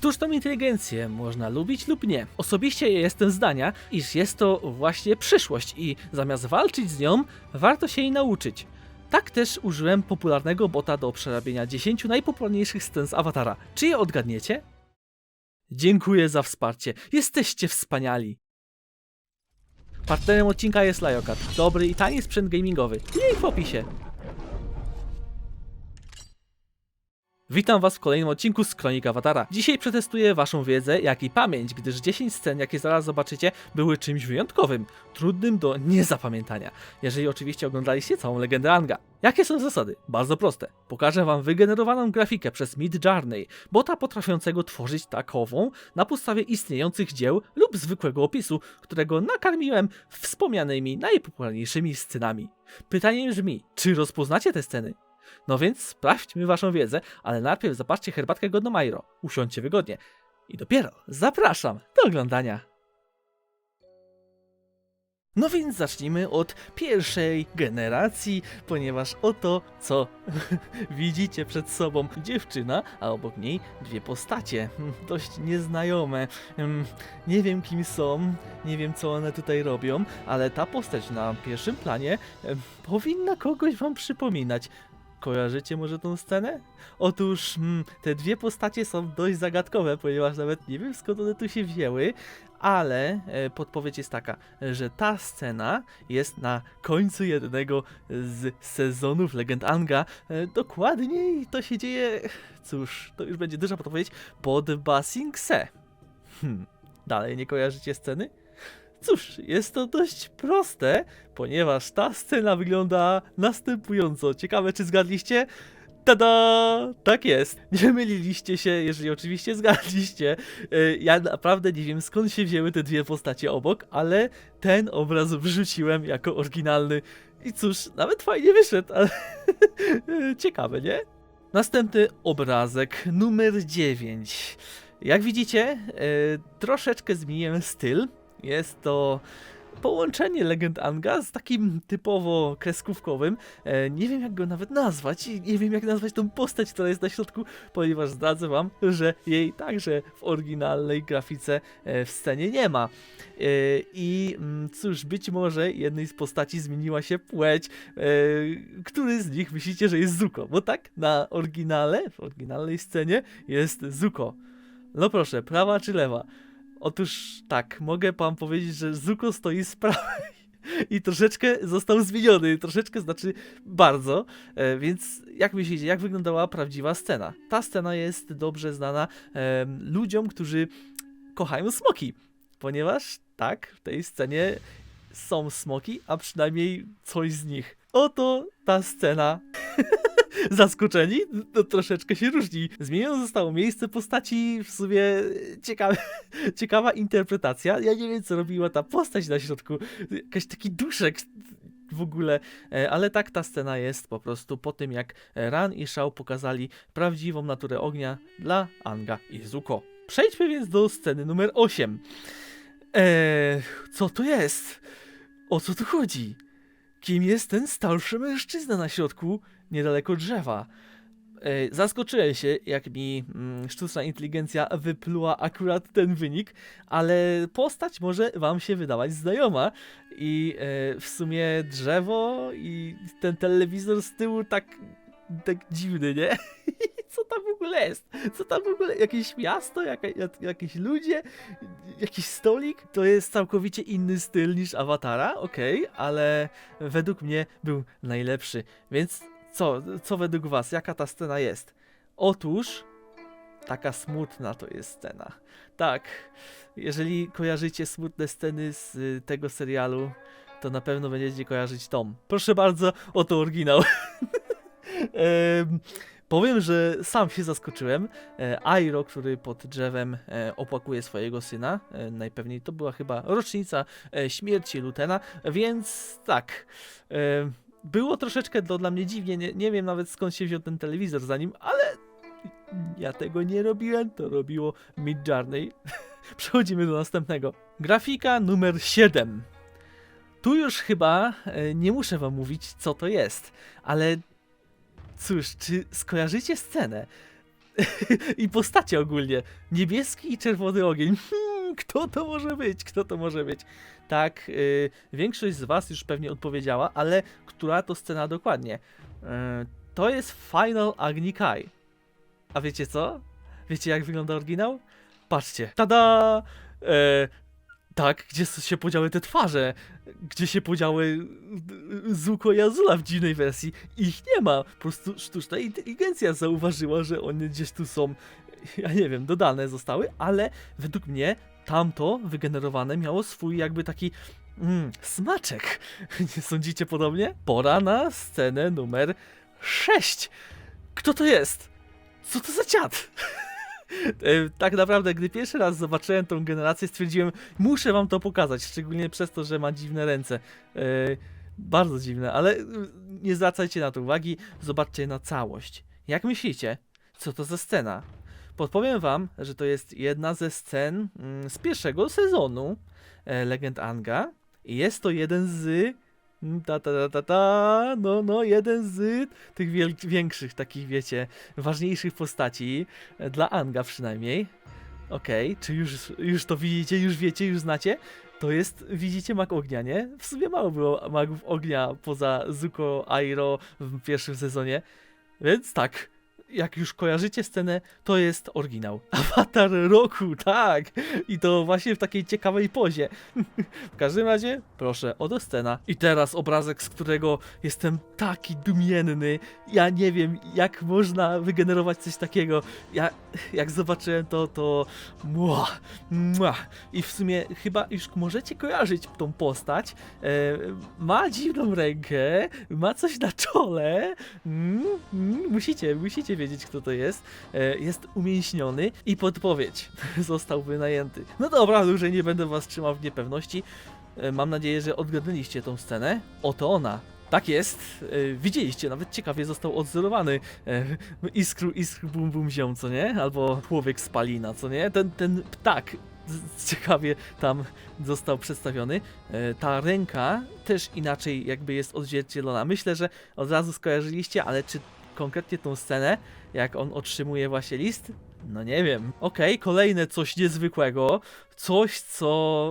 Sztuczną inteligencję można lubić lub nie. Osobiście jestem zdania, iż jest to właśnie przyszłość i zamiast walczyć z nią, warto się jej nauczyć. Tak też użyłem popularnego bota do przerabiania 10 najpopularniejszych scen z Awatara. Czy je odgadniecie? Dziękuję za wsparcie. Jesteście wspaniali. Partnerem odcinka jest Lajokat. Dobry i tani sprzęt gamingowy. Link w opisie. Witam Was w kolejnym odcinku z Kronik Awatara. Dzisiaj przetestuję Waszą wiedzę, jak i pamięć, gdyż 10 scen, jakie zaraz zobaczycie, były czymś wyjątkowym, trudnym do niezapamiętania. Jeżeli oczywiście oglądaliście całą legendę Anga. Jakie są zasady? Bardzo proste. Pokażę Wam wygenerowaną grafikę przez Mid Journey, bota potrafiącego tworzyć takową na podstawie istniejących dzieł lub zwykłego opisu, którego nakarmiłem wspomnianymi najpopularniejszymi scenami. Pytanie brzmi, czy rozpoznacie te sceny? No więc sprawdźmy waszą wiedzę, ale najpierw zobaczcie herbatkę godną Mairo. Usiądźcie wygodnie. I dopiero zapraszam do oglądania. No więc zacznijmy od pierwszej generacji, ponieważ oto co widzicie przed sobą dziewczyna, a obok niej dwie postacie, hmm, dość nieznajome. Hmm, Nie wiem kim są, nie wiem co one tutaj robią, ale ta postać na pierwszym planie em, powinna kogoś wam przypominać. Kojarzycie może tą scenę? Otóż mm, te dwie postacie są dość zagadkowe, ponieważ nawet nie wiem skąd one tu się wzięły, ale e, podpowiedź jest taka, że ta scena jest na końcu jednego z sezonów Legend Anga. E, dokładniej to się dzieje, cóż, to już będzie duża podpowiedź, pod Basing Se. Hmm, dalej nie kojarzycie sceny? Cóż, jest to dość proste, ponieważ ta scena wygląda następująco. Ciekawe, czy zgadliście? Tada! Tak jest. Nie myliliście się, jeżeli oczywiście zgadliście. E, Ja naprawdę nie wiem skąd się wzięły te dwie postacie obok, ale ten obraz wrzuciłem jako oryginalny. I cóż, nawet fajnie wyszedł, ale ciekawe, nie? Następny obrazek numer 9. Jak widzicie, e, troszeczkę zmieniłem styl. Jest to połączenie Legend Anga z takim typowo kreskówkowym. E, nie wiem jak go nawet nazwać i nie wiem jak nazwać tą postać, która jest na środku, ponieważ zdradzę wam, że jej także w oryginalnej grafice e, w scenie nie ma. E, I mm, cóż, być może jednej z postaci zmieniła się płeć. Który z nich myślicie, że jest Zuko? Bo tak, na oryginale, w oryginalnej scenie jest Zuko. No proszę, prawa czy lewa? Otóż tak, mogę wam powiedzieć, że Zuko stoi z prawej i troszeczkę został zmieniony, troszeczkę znaczy bardzo, e, więc jak myślicie, jak wyglądała prawdziwa scena? Ta scena jest dobrze znana em, ludziom, którzy kochają smoki, ponieważ tak, w tej scenie są smoki, a przynajmniej coś z nich. Oto ta scena. Zaskoczeni? No troszeczkę się różni. Zmienione zostało miejsce postaci, w sumie ciekawe, ciekawa interpretacja. Ja nie wiem, co robiła ta postać na środku. Jakiś taki duszek w ogóle, E, ale tak ta scena jest po prostu po tym, jak Ran i Shao pokazali prawdziwą naturę ognia dla Anga i Zuko. Przejdźmy więc do sceny numer 8. Eee, co to jest? O co tu chodzi? Kim jest ten starszy mężczyzna na środku, niedaleko drzewa? E, zaskoczyłem się, jak mi mm, sztuczna inteligencja wypluła akurat ten wynik, ale postać może wam się wydawać znajoma i e, w sumie drzewo i ten telewizor z tyłu tak, tak dziwny, nie? Co tam w ogóle jest? Co tam w ogóle? Jakieś miasto? Jaka, jak, jakieś ludzie? Jakiś stolik? To jest całkowicie inny styl niż Awatara, okej, ale według mnie był najlepszy. Więc co, co według was? Jaka ta scena jest? Otóż taka smutna to jest scena. Tak, jeżeli kojarzycie smutne sceny z y, tego serialu, to na pewno będziecie kojarzyć Tom. Proszę bardzo, oto oryginał. Powiem, że sam się zaskoczyłem. E, Airo, który pod drzewem e, opłakuje swojego syna, e, najpewniej to była chyba rocznica śmierci Lutena, więc tak. Było troszeczkę dla mnie dziwnie, nie, nie wiem nawet skąd się wziął ten telewizor za nim, ale ja tego nie robiłem, to robiło Mid Journey. Przechodzimy do następnego. Grafika numer 7. Tu już chyba nie muszę wam mówić, co to jest, ale cóż, czy skojarzycie scenę? I postacie ogólnie. Niebieski i czerwony ogień. Hmm, kto to może być? Kto to może być? Tak, y, większość z was już pewnie odpowiedziała, ale która to scena dokładnie? Y, to jest Final Agni Kai. A wiecie co? Wiecie jak wygląda oryginał? Patrzcie. Tada! E, tak, gdzie się podziały te twarze? Gdzie się podziały y, Zuko i Azula w dziwnej wersji? Ich nie ma. Po prostu sztuczna inteligencja zauważyła, że one gdzieś tu są, ja nie wiem, dodane zostały, ale według mnie tamto wygenerowane miało swój jakby taki mm, smaczek. Nie sądzicie podobnie? Pora na scenę numer 6. Kto to jest? Co to za dziad? Tak naprawdę, gdy pierwszy raz zobaczyłem tą generację, stwierdziłem, muszę wam to pokazać, szczególnie przez to, że ma dziwne ręce. E, bardzo dziwne, ale nie zwracajcie na to uwagi, zobaczcie na całość. Jak myślicie, co to za scena? Podpowiem wam, że to jest jedna ze scen mm, z pierwszego sezonu e, Legend Anga i jest to jeden z ta ta ta ta ta no no jeden z tych większych takich wiecie ważniejszych postaci e, dla Anga przynajmniej. Okej, czy już, już to widzicie, już wiecie, już znacie? To jest, widzicie, mag ognia, nie? W sumie mało było magów ognia poza Zuko, Airo w pierwszym sezonie. Więc tak, jak już kojarzycie scenę, to jest oryginał. Awatar roku, tak! I to właśnie w takiej ciekawej pozie. w każdym razie, proszę, oto scena. I teraz obrazek, z którego jestem taki dumienny. Ja nie wiem, jak można wygenerować coś takiego. Ja, jak zobaczyłem to, to... Mua, mua. I w sumie chyba już możecie kojarzyć tą postać. E, ma dziwną rękę, ma coś na czole. Mm, mm, musicie, musicie wiedzieć, kto to jest. E, jest umięśniony i podpowiedź. Został wynajęty. No dobra, dłużej nie będę was trzymał w niepewności. E, mam nadzieję, że odgadnęliście tą scenę. Oto ona. Tak jest. E, widzieliście, nawet ciekawie został odzorowany. Iskru, iskru, bum, bum, ziom, co nie? Albo człowiek spalina, co nie? Ten, ten ptak ciekawie tam został przedstawiony. Ta ręka też inaczej jakby jest odzwierciedlona. Myślę, że od razu skojarzyliście, ale czy konkretnie tą scenę, jak on otrzymuje właśnie list? No nie wiem. Okej, kolejne coś niezwykłego. Coś, co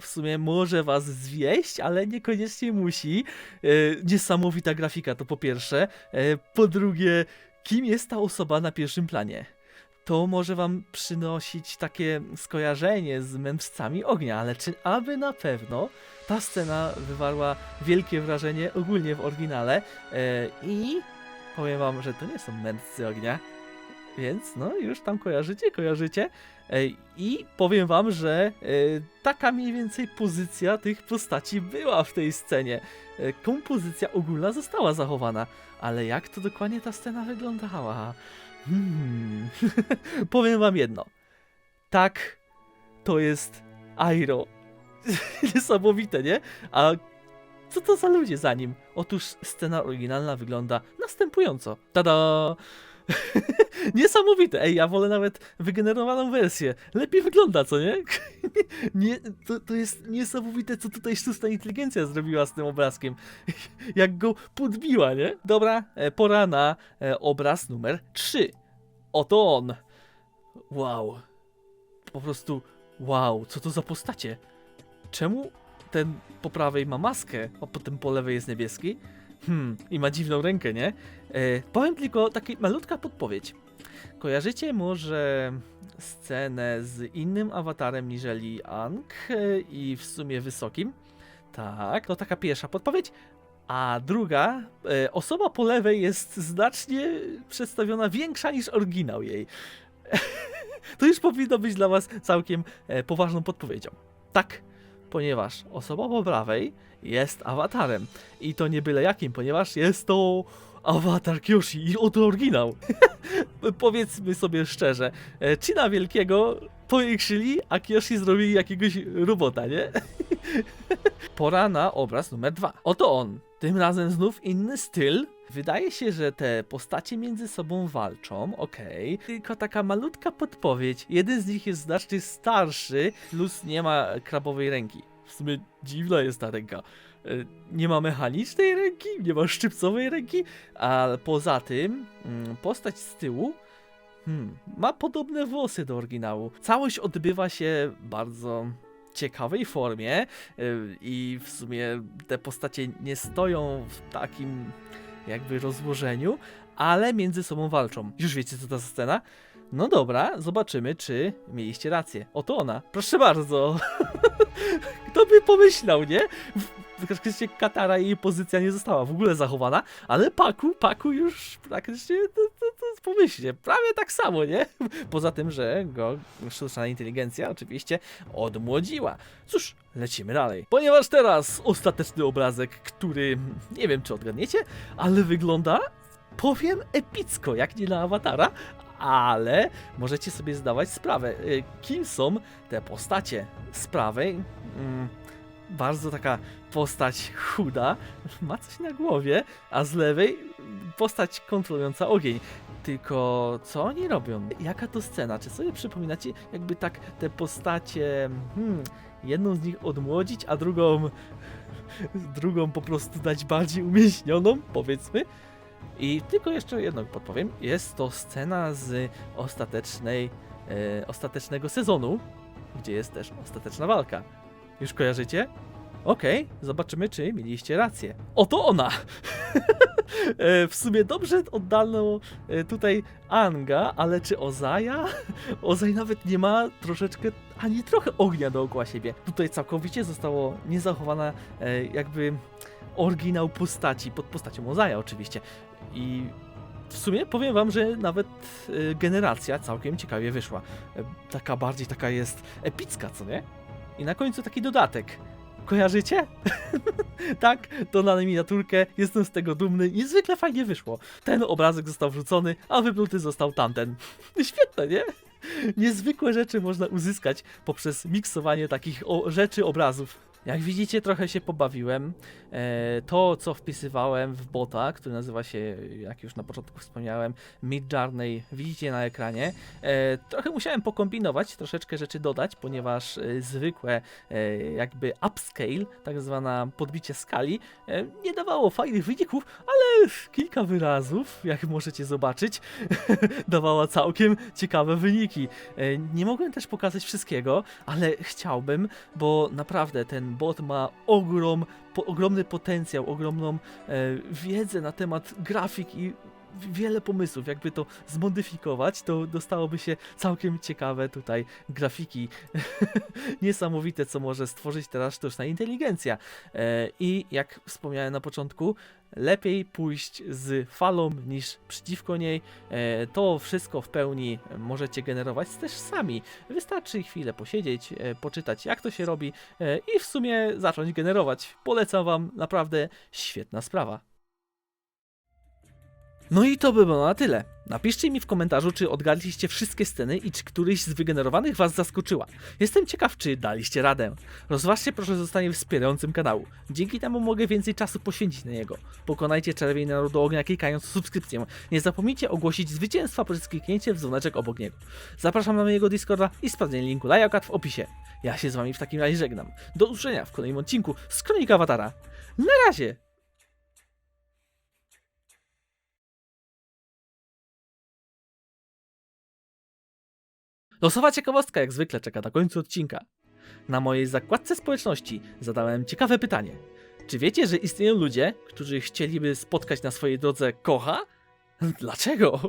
w sumie może was zwieść, ale niekoniecznie musi. E, niesamowita grafika to po pierwsze. E, po drugie, kim jest ta osoba na pierwszym planie? To może wam przynosić takie skojarzenie z mędrcami ognia, ale czy aby na pewno ta scena wywarła wielkie wrażenie ogólnie w oryginale e, i powiem wam, że to nie są mędrcy ognia, więc no już tam kojarzycie, kojarzycie. I powiem wam, że e, taka mniej więcej pozycja tych postaci była w tej scenie. E, kompozycja ogólna została zachowana, ale jak to dokładnie ta scena wyglądała? Hmm. powiem wam jedno. Tak, to jest Airo. Niesamowite, nie? A co to za ludzie za nim? Otóż scena oryginalna wygląda następująco. Tada! Niesamowite. Ej, ja wolę nawet wygenerowaną wersję. Lepiej wygląda, co nie? nie to, to jest niesamowite, co tutaj sztuczna inteligencja zrobiła z tym obrazkiem. Jak go podbiła, nie? Dobra, e, pora na e, obraz numer 3. Oto on. Wow. Po prostu wow, co to za postacie? Czemu ten po prawej ma maskę, a potem po lewej jest niebieski? Hmm, i ma dziwną rękę, nie? E, powiem tylko taka malutka podpowiedź. Kojarzycie może scenę z innym awatarem niżeli Ang e, i w sumie wysokim? Tak, to taka pierwsza podpowiedź. A druga, e, osoba po lewej jest znacznie przedstawiona większa niż oryginał jej. to już powinno być dla was całkiem e, poważną podpowiedzią. Tak, ponieważ osoba po prawej jest awatarem. I to nie byle jakim, ponieważ jest to awatar Kyoshi i oto oryginał. Powiedzmy sobie szczerze, e, China Wielkiego powiększyli, a Kyoshi zrobili jakiegoś robota, nie? Pora na obraz numer dwa. Oto on. Tym razem znów inny styl. Wydaje się, że te postacie między sobą walczą, okej. Tylko taka malutka podpowiedź. Jeden z nich jest znacznie starszy, plus nie ma krabowej ręki. W sumie dziwna jest ta ręka. E, Nie ma mechanicznej ręki, nie ma szczypcowej ręki, a poza tym mm, postać z tyłu Hmm, ma podobne włosy do oryginału. Całość odbywa się bardzo ciekawej formie yy, i w sumie te postacie nie stoją w takim jakby rozłożeniu, ale między sobą walczą. Już wiecie co to za scena? No dobra, zobaczymy, czy mieliście rację. Oto ona. Proszę bardzo. Kto by pomyślał, nie? Praktycznie Katara jej pozycja nie została w ogóle zachowana, ale Paku, Paku już praktycznie pomyślnie, prawie tak samo, nie? Poza tym, że go sztuczna inteligencja oczywiście odmłodziła. Cóż, lecimy dalej. Ponieważ teraz ostateczny obrazek, który nie wiem czy odgadniecie, ale wygląda, powiem, epicko, jak nie na awatara, ale możecie sobie zdawać sprawę, y, kim są te postacie. Z prawej mm, bardzo taka postać chuda, ma coś na głowie, a z lewej postać kontrolująca ogień. Tylko co oni robią? Jaka to scena? Czy sobie przypominacie, jakby tak te postacie, hmm, jedną z nich odmłodzić, a drugą, drugą po prostu dać bardziej umięśnioną, powiedzmy? I tylko jeszcze jedno podpowiem. Jest to scena z ostatecznej, e, ostatecznego sezonu, gdzie jest też ostateczna walka. Już kojarzycie? Okej, zobaczymy, czy mieliście rację. Oto ona! E, w sumie dobrze oddano e, tutaj Anga, ale czy Ozaja? Ozaj nawet nie ma troszeczkę, ani trochę ognia dookoła siebie. Tutaj całkowicie zostało niezachowana e, jakby oryginał postaci, pod postacią Ozaja oczywiście. I w sumie powiem wam, że nawet generacja całkiem ciekawie wyszła. Taka bardziej taka jest epicka, co nie? I na końcu taki dodatek. Kojarzycie? tak, to na miniaturkę, jestem z tego dumny, niezwykle fajnie wyszło. Ten obrazek został wrzucony, a wypluty został tamten. Świetne, nie? Niezwykłe rzeczy można uzyskać poprzez miksowanie takich rzeczy, obrazów. Jak widzicie, trochę się pobawiłem. E, to, co wpisywałem w bota, który nazywa się, jak już na początku wspomniałem, Midjourney, widzicie na ekranie. E, trochę musiałem pokombinować, troszeczkę rzeczy dodać, ponieważ e, zwykłe jakby upscale, tak zwana podbicie skali, nie dawało fajnych wyników, ale kilka wyrazów, jak możecie zobaczyć, dawała całkiem ciekawe wyniki. Nie mogłem też pokazać wszystkiego, ale chciałbym, bo naprawdę ten bot ma ogrom, po, ogromny potencjał, ogromną e, wiedzę na temat grafik i wiele pomysłów, jakby to zmodyfikować, to dostałoby się całkiem ciekawe tutaj grafiki. Niesamowite, co może stworzyć teraz sztuczna inteligencja. E, I jak wspomniałem na początku, lepiej pójść z falą niż przeciwko niej. E, To wszystko w pełni możecie generować też sami. Wystarczy chwilę posiedzieć, e, poczytać jak to się robi i w sumie zacząć generować. Polecam Wam, naprawdę świetna sprawa. No i to by było na tyle. Napiszcie mi w komentarzu, czy odgadliście wszystkie sceny i czy któryś z wygenerowanych Was zaskoczyła. Jestem ciekaw, czy daliście radę. Rozważcie proszę zostanie wspierającym kanału. Dzięki temu mogę więcej czasu poświęcić na niego. Pokonajcie czerwień narodu ognia klikając subskrypcję. Nie zapomnijcie ogłosić zwycięstwa przez kliknięcie w dzwoneczek obok niego. Zapraszam na mojego Discorda i sprawdzenie linku Lajokat w opisie. Ja się z Wami w takim razie żegnam. Do usłyszenia w kolejnym odcinku z Kronika Awatara. Na razie! Losowa ciekawostka jak zwykle czeka na końcu odcinka. Na mojej zakładce społeczności zadałem ciekawe pytanie. Czy wiecie, że istnieją ludzie, którzy chcieliby spotkać na swojej drodze kocha? Dlaczego?